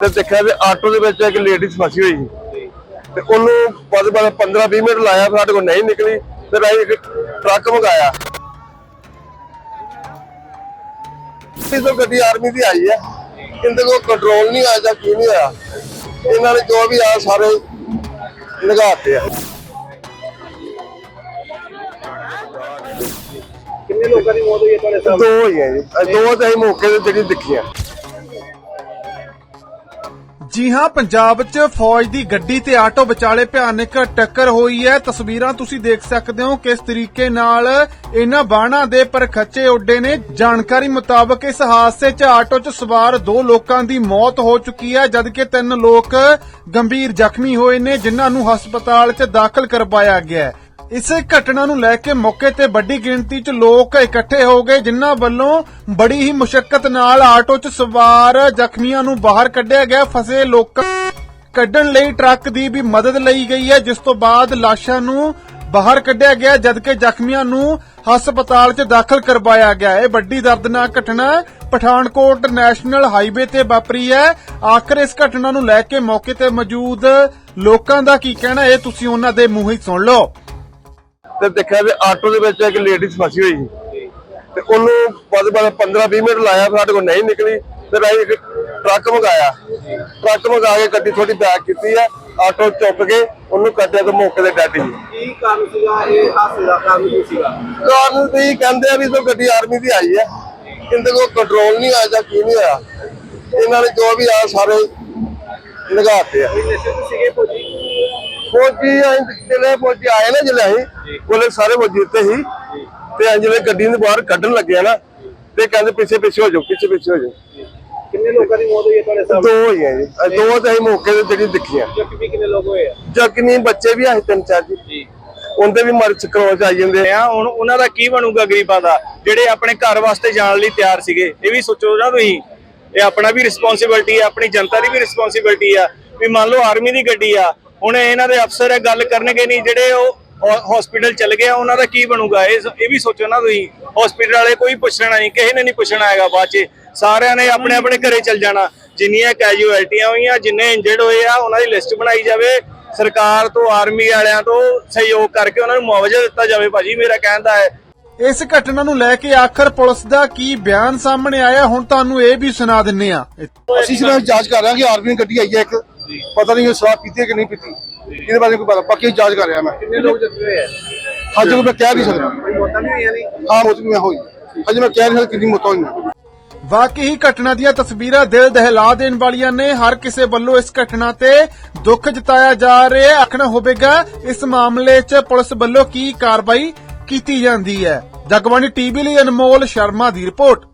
ਤੇ ਦੇਖਿਆ ਵੀ ਆਟੋ ਦੇ ਵਿੱਚ ਇੱਕ ਲੇਡੀਜ਼ ਫਸੀ ਹੋਈ ਸੀ। ਤੇ ਉਹਨੂੰ ਬਾਅਦ ਬਾਅਦ 15 20 ਮਿੰਟ ਲਾਇਆ ਸਾਡੇ ਕੋਲ ਨਹੀਂ ਨਿਕਲੀ ਫਿਰ ਅਸੀਂ ਇੱਕ ਟਰੱਕ ਮੰਗਾਇਆ। ਤੋਂ ਗੱਡੀ ਆਰਮੀ ਦੀ ਆਈ ਹੈ। ਇਹਦੇ ਕੋਲ ਕੰਟਰੋਲ ਨਹੀਂ ਆਇਆ ਜਾਂ ਕੀ ਨਹੀਂ ਆਇਆ ਇਹਨਾਂ ਨੇ ਜੋ ਵੀ ਆ ਸਾਰੇ ਲਗਾਤੇ ਆ। ਕਿੰਨੇ ਲੋਕਾਂ ਦੀ ਮੌਤ ਹੋਈ ਹੈ ਤੁਹਾਡੇ ਸਾਹਮਣੇ? ਦੋ ਹੀ ਆ ਜੀ। ਦੋ ਤਾਂ ਅਸੀਂ ਮੌਕੇ ਤੇ ਜਿਹੜੀ ਦਿਖੀਆਂ। ਜੀ ਹਾਂ, ਪੰਜਾਬ 'ਚ ਫੌਜ ਦੀ ਗੱਡੀ ਤੇ ਆਟੋ ਵਿਚਾਲੇ ਭਿਆਨਕ ਟੱਕਰ ਹੋਈ ਹੈ। ਤਸਵੀਰਾਂ ਤੁਸੀਂ ਦੇਖ ਸਕਦੇ ਹੋ ਕਿਸ ਤਰੀਕੇ ਨਾਲ ਇਹਨਾਂ ਬਾਣਾ ਦੇ ਪਰਖੱਚੇ ਉੱਡੇ ਨੇ। ਜਾਣਕਾਰੀ ਮੁਤਾਬਕ ਇਸ ਹਾਦਸੇ 'ਚ ਆਟੋ 'ਚ ਸਵਾਰ ਦੋ ਲੋਕਾਂ ਦੀ ਮੌਤ ਹੋ ਚੁੱਕੀ ਹੈ, ਜਦਕਿ ਤਿੰਨ ਲੋਕ ਗੰਭੀਰ ਜ਼ਖਮੀ ਹੋਏ ਨੇ, ਜਿਨ੍ਹਾਂ ਨੂੰ ਹਸਪਤਾਲ 'ਚ ਦਾਖਲ ਕਰਵਾਇਆ ਗਿਆ ਹੈ। ਇਸੇ ਘਟਨਾ ਨੂੰ ਲੈ ਕੇ ਮੌਕੇ ਤੇ ਵੱਡੀ ਗਿਣਤੀ 'ਚ ਲੋਕ ਇਕੱਠੇ ਹੋ ਗਏ, ਜਿਨ੍ਹਾਂ ਵੱਲੋਂ ਬੜੀ ਹੀ ਮੁਸ਼ਕਲ ਨਾਲ ਆਟੋ 'ਚ ਸਵਾਰ ਜ਼ਖਮੀਆਂ ਨੂੰ ਬਾਹਰ ਕੱਢਿਆ ਗਿਆ। ਫਸੇ ਲੋਕਾਂ ਕੱਢਣ ਲਈ ਟਰੱਕ ਦੀ ਵੀ ਮਦਦ ਲਈ ਗਈ ਹੈ, ਜਿਸ ਤੋਂ ਬਾਅਦ ਲਾਸ਼ਾਂ ਨੂੰ ਬਾਹਰ ਕੱਢਿਆ ਗਿਆ, ਜਦਕਿ ਜ਼ਖਮੀਆਂ ਨੂੰ ਹਸਪਤਾਲ 'ਚ ਦਾਖਲ ਕਰਵਾਇਆ ਗਿਆ। ਇਹ ਵੱਡੀ ਦਰਦਨਾਕ ਘਟਨਾ ਪਠਾਨਕੋਟ ਨੈਸ਼ਨਲ ਹਾਈਵੇ ਤੇ ਵਾਪਰੀ ਹੈ। ਆਖਰ ਇਸ ਘਟਨਾ ਨੂੰ ਲੈ ਕੇ ਮੌਕੇ ਤੇ ਮੌਜੂਦ ਲੋਕਾਂ ਦਾ ਕੀ ਕਹਿਣਾ ਇਹ ਤੁਸੀਂ ਉਹਨਾਂ ਦੇ ਮੂੰਹ ਹੀ ਸੁਣ ਲਓ। ਤੇ ਦੇਖਿਆ ਵੀ ਆਟੋ ਦੇ ਵਿੱਚ ਇੱਕ ਲੇਡੀਜ਼ ਫਸੀ ਹੋਈ ਸੀ। ਤੇ ਉਹਨੂੰ ਬਾਅਦ ਬਾਅਦ 15 20 ਮਿੰਟ ਲਾਇਆ ਸਾਡੇ ਕੋਲ ਨਹੀਂ ਨਿਕਲੀ। ਫਿਰ ਅਸੀਂ ਇੱਕ ਟਰੱਕ ਮੰਗਾਇਆ। ਟਰੱਕ ਮੰਗਾ ਕੇ ਗੱਡੀ ਥੋੜੀ ਬੈਕ ਕੀਤੀ ਆ ਆਟੋ ਚੁੱਕ ਕੇ ਉਹਨੂੰ ਕੱਢਿਆ ਤੇ ਮੌਕੇ ਤੇ ਡੈਡ ਸੀ ਕੀ ਕਾਰਨ ਸੀਗਾ? ਇਹ ਹਾਦਸੇ ਦਾ ਕਾਰਨ ਕੀ ਸੀਗਾ? ਕਾਰਨ ਤੇ ਕਹਿੰਦੇ ਆ ਵੀ ਤੋਂ ਗੱਡੀ ਆਰਮੀ ਦੀ ਆਈ ਹੈ ਇਹਦੇ ਕੋਲ ਕੰਟਰੋਲ ਨਹੀਂ ਆਇਆ ਜਾਂ ਕੀ ਨਹੀਂ ਆਇਆ ਇਹਨਾਂ ਨੇ ਜੋ ਵੀ ਆ ਸਾਰੇ ਲਗਾਤੇ ਆ। ਨਸ਼ੇ ਸੀਗੇ ਫੌਜੀ ਜਿਹੜੇ ਫੌਜੀ ਆਏ ਨਾ ਜਿਹੜੇ ਅਸੀਂ ਉਹਨੇ ਸਾਰੇ ਫੌਜੀ ਉੱਤੇ ਸੀ ਤੇ ਜਿਹੜੇ ਗੱਡੀ ਨੂੰ ਬਾਹਰ ਕੱਢਣ ਲੱਗਿਆ ਨਾ ਤੇ ਕਹਿੰਦੇ ਪਿੱਛੇ ਪਿੱਛੇ ਹੋ ਜਾਓ ਪਿੱਛੇ ਪਿੱਛੇ ਹੋ ਜਾਓ। ਕਿੰਨੇ ਲੋਕਾਂ ਦੀ ਮੌਤ ਹੋਈ ਹੈ ਤੁਹਾਡੇ ਸਾਹਮਣੇ? ਦੋ ਹੀ ਆ ਜੀ ਦੋ ਤਾਂ ਅਸੀਂ ਮੌਕੇ ਤੇ ਜਿਹੜੀ ਦਿਖੀਆਂ। ਜ਼ਖਮੀ ਕਿੰਨੇ ਲੋਕ ਹੋਏ ਆ? ਜਗਨੀ ਬੱਚੇ ਵੀ ਆਏ ਤਿੰਨ ਚਾਰ ਜੀ। ਜੀ। ਉਹਦੇ ਵੀ ਮਰ ਚਕਰੋ ਚ ਆਈ ਜਾਂਦੇ ਆ। ਹੁਣ ਉਹਨਾਂ ਦਾ ਕੀ ਬਣੂਗਾ ਗਰੀਬਾਂ ਦਾ? ਜਿਹੜੇ ਆਪਣੇ ਘਰ ਵਾਸਤੇ ਜਾਣ ਲਈ ਤਿਆਰ ਸੀਗੇ ਇਹ ਵੀ ਸੋਚੋ ਨਾ ਤੁਸੀਂ। ਇਹ ਆਪਣਾ ਵੀ ਰਿਸਪੌਂਸਿਬਿਲਟੀ ਹੈ ਆਪਣੀ ਜਨਤਾ ਦੀ ਵੀ ਰਿਸਪੌਂਸਿਬਿਲਟੀ ਆ। ਵੀ ਮੰਨ ਲਓ ਆਰਮੀ ਦੀ ਗੱਡੀ ਆ ਹੁਣ ਇਹਨਾਂ ਦੇ ਅਫਸਰ ਇਹ ਗੱਲ ਕਰਨਗੇ ਨਹੀਂ ਜਿਹੜੇ ਉਹ ਹਸਪੀਟਲ ਚਲ ਗਏ ਆ, ਉਹਨਾਂ ਦਾ ਕੀ ਬਣੂਗਾ? ਇਹ ਇਹ ਵੀ ਸੋਚੋ ਨਾ ਤੁਸੀਂ। ਹਸਪੀਟਲ ਵਾਲੇ ਕੋਈ ਪੁੱਛਣਾ ਨਹੀਂ ਕਿਸੇ ਨੇ ਨਹੀਂ ਪੁੱਛਣਾ ਹੈਗਾ ਬਾਅਦ ਚ। ਸਾਰਿਆਂ ਨੇ ਆਪਣੇ ਆਪਣੇ ਘਰੇ ਚਲ ਜਾਣਾ। ਜਿੰਨੀਆਂ ਕੈਜੂਅਲਟੀਆਂ ਹੋਈਆਂ ਜਿੰਨੇ ਇੰਜਰਡ ਹੋਏ ਆ ਉਹਨਾਂ ਦੀ ਲਿਸਟ ਬਣਾਈ ਜਾਵੇ। ਸਰਕਾਰ ਤੋਂ ਆਰਮੀ ਵਾਲਿਆਂ ਤੋਂ ਸਹਿਯੋਗ ਕਰਕੇ ਉਹਨਾਂ ਨੂੰ ਮੁਆਵਜ਼ਾ ਦਿੱਤਾ ਜਾਵੇ। ਭਾਜੀ ਮੇਰਾ ਕਹਿਣ ਦਾ ਹੈ। ਇਸ ਘਟਨਾ ਨੂੰ ਲੈ ਕੇ ਆਖਰ ਪੁਲਿਸ ਦਾ ਕੀ ਬਿਆਨ ਸਾਹਮਣੇ ਆਇਆ? ਹੁਣ ਤੁਹਾਨੂੰ ਇਹ ਵੀ ਸੁਣਾ ਦਿੰਨੇ ਆ। ਅਸੀਂ ਸਿਰਫ ਜਾਂਚ ਕਰ ਰਹੇ ਹਾਂ ਕਿ ਆਰਮੀ ਗੱਡੀ ਆਈ ਹੈ ਇੱਕ। ਪਤਾ ਨਹੀਂ ਉਹ ਸ਼ਰਾਬ ਪੀਤੀ ਹੈ ਕਿ ਨਹੀਂ ਪੀਤੀ। ਇਹਦੇ ਬਾਰੇ ਕੋਈ ਪਤਾ ਬਾਕੀ ਜਾਂਚ ਕਰ ਰਿਹਾ ਮੈਂ। ਕਿੰਨੇ ਲੋਕ ਜ਼ਖਮੀ ਹੋਏ ਆ? ਅੱਜ ਕੋਈ ਮੈਂ ਕਹਿ ਨਹੀਂ ਸਕਦਾ। ਮੌਤਾਂ ਹੋਈਆਂ ਨਹੀਂ ਹਾਂ ਮੌਤ ਵੀ ਹੋਈ। ਅਜੇ ਮੈਂ ਕਹਿ ਨਹੀਂ ਸਕਦਾ ਕਿੰਨੀ ਮੌਤ ਹੋਈ ਵਾਕਈ ਹੀ ਘਟਨਾ ਦੀਆਂ ਤਸਵੀਰਾਂ ਦਿਲ ਦਹਿਲਾ ਦੇਣ ਵਾਲੀਆਂ ਨੇ। ਹਰ ਕਿਸੇ ਵੱਲੋਂ ਇਸ ਘਟਨਾ ਤੇ ਦੁੱਖ ਜਤਾਇਆ ਜਾ ਰਿਹਾ ਹੈ। ਆਖਣਾ ਹੋਵੇਗਾ ਇਸ ਮਾਮਲੇ 'ਚ ਪੁਲਿਸ ਵੱਲੋਂ ਕੀ ਕਾਰਵਾਈ ਕੀਤੀ ਜਾਂਦੀ ਹੈ? ਜਗਬਾਣੀ ਟੀਵੀ ਲਈ ਅਨਮੋਲ ਸ਼ਰਮਾ ਦੀ ਰਿਪੋਰਟ।